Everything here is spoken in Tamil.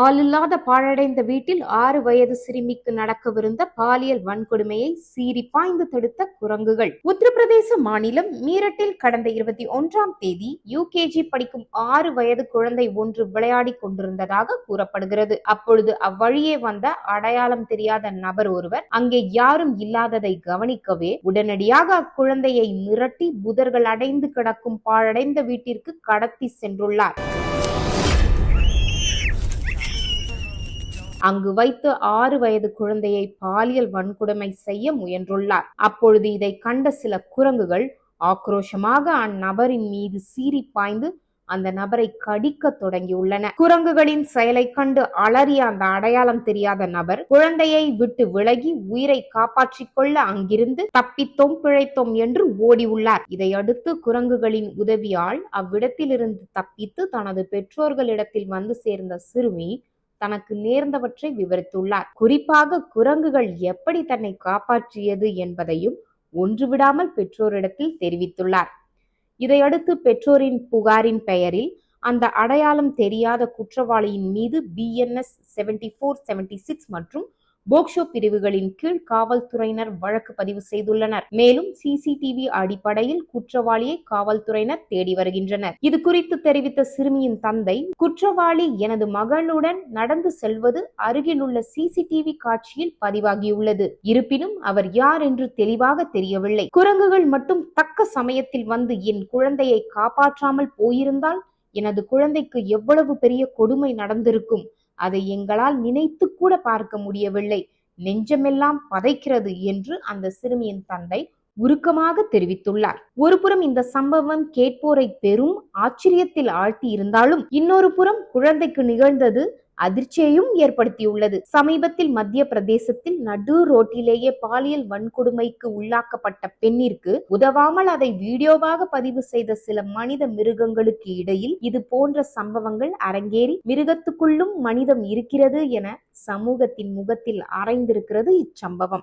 ஆளில்லாத பாழடைந்த வீட்டில் ஆறு வயது சிறுமிக்கு நடக்கவிருந்த பாலியல் வன்கொடுமையை சீறி பாய்ந்து தடுத்த குரங்குகள். உத்தரப்பிரதேச மாநிலம் மீரட்டில் கடந்த இருபத்தி ஒன்றாம் தேதி யூகேஜி படிக்கும் ஆறு வயது குழந்தை ஒன்று விளையாடி கொண்டிருந்ததாக கூறப்படுகிறது. அப்பொழுது அவ்வழியே வந்த அடையாளம் தெரியாத நபர் ஒருவர் அங்கே யாரும் இல்லாததை கவனிக்கவே உடனடியாக அக்குழந்தையை மிரட்டி புதர்கள் அடைந்து கிடக்கும் பாழடைந்த வீட்டிற்கு கடத்தி சென்றுள்ளார். அங்கு வைத்து ஆறு வயது குழந்தையை பாலியல் வன்கொடுமை செய்ய முயன்றுள்ளார். அப்பொழுது இதை கண்ட சில குரங்குகள் ஆக்ரோஷமாக அந்நபரின் மீது சீறி பாய்ந்து அந்த நபரை கடிக்க தொடங்கியுள்ளன. குரங்குகளின் செயலை கண்டு அலறிய அந்த அடையாளம் தெரியாத நபர் குழந்தையை விட்டு விலகி உயிரை காப்பாற்றிக் கொள்ள அங்கிருந்து தப்பித்தோம் பிழைத்தோம் என்று ஓடியுள்ளார். இதையடுத்து குரங்குகளின் உதவியால் அவ்விடத்திலிருந்து தப்பித்து தனது பெற்றோர்களிடத்தில் வந்து சேர்ந்த சிறுமி தனக்கு நேர்ந்தவற்றை விவரித்துள்ளார். குறிப்பாக குரங்குகள் எப்படி தன்னை காப்பாற்றியது என்பதையும் ஒன்றுவிடாமல் பெற்றோரிடத்தில் தெரிவித்துள்ளார். இதையடுத்து பெற்றோரின் புகாரின் பெயரில் அந்த அடையாளம் தெரியாத குற்றவாளியின் மீது BNS seventy four seventy six மற்றும் போக்ஷோ பிரிவுகளின் கீழ் காவல்துறையினர் வழக்கு பதிவு செய்துள்ளனர். மேலும் சிசிடிவி அடிப்படையில் குற்றவாளியை காவல்துறையினர் தேடி வருகின்றனர். இது குறித்து தெரிவித்த சிறுமியின் தந்தை குற்றவாளி எனது மகளுடன் நடந்து செல்வது அருகிலுள்ள சிசிடிவி காட்சியில் பதிவாகியுள்ளது. இருப்பினும் அவர் யார் என்று தெளிவாக தெரியவில்லை. குரங்குகள் மட்டும் தக்க சமயத்தில் வந்து என் குழந்தையை காப்பாற்றாமல் போயிருந்தால் எனது குழந்தைக்கு எவ்வளவு பெரிய கொடுமை நடந்திருக்கும் அதை எங்களால் நினைத்து கூட பார்க்க முடியவில்லை. நெஞ்சமெல்லாம் பதைக்கிறது என்று அந்த சிறுமியின் தந்தை உருக்கமாக தெரிவித்துள்ளார். ஒருபுறம் இந்த சம்பவம் கேட்போரை பெரும் ஆச்சரியத்தில் ஆழ்த்தி இருந்தாலும் இன்னொரு புறம் குழந்தைக்கு நிகழ்ந்தது அதிர்ச்சியையும் ஏற்படுத்தியுள்ளது. சமீபத்தில் மத்திய பிரதேசத்தில் நடு ரோட்டிலேயே பாலியல் வன்கொடுமைக்கு உள்ளாக்கப்பட்ட பெண்ணிற்கு உதவாமல் அதை வீடியோவாக பதிவு செய்த சில மனித மிருகங்களுக்கு இடையில் இது போன்ற சம்பவங்கள் அரங்கேறி மிருகத்துக்குள்ளும் மனிதம் இருக்கிறது என சமூகத்தின் முகத்தில் அரைந்திருக்கிறது இச்சம்பவம்.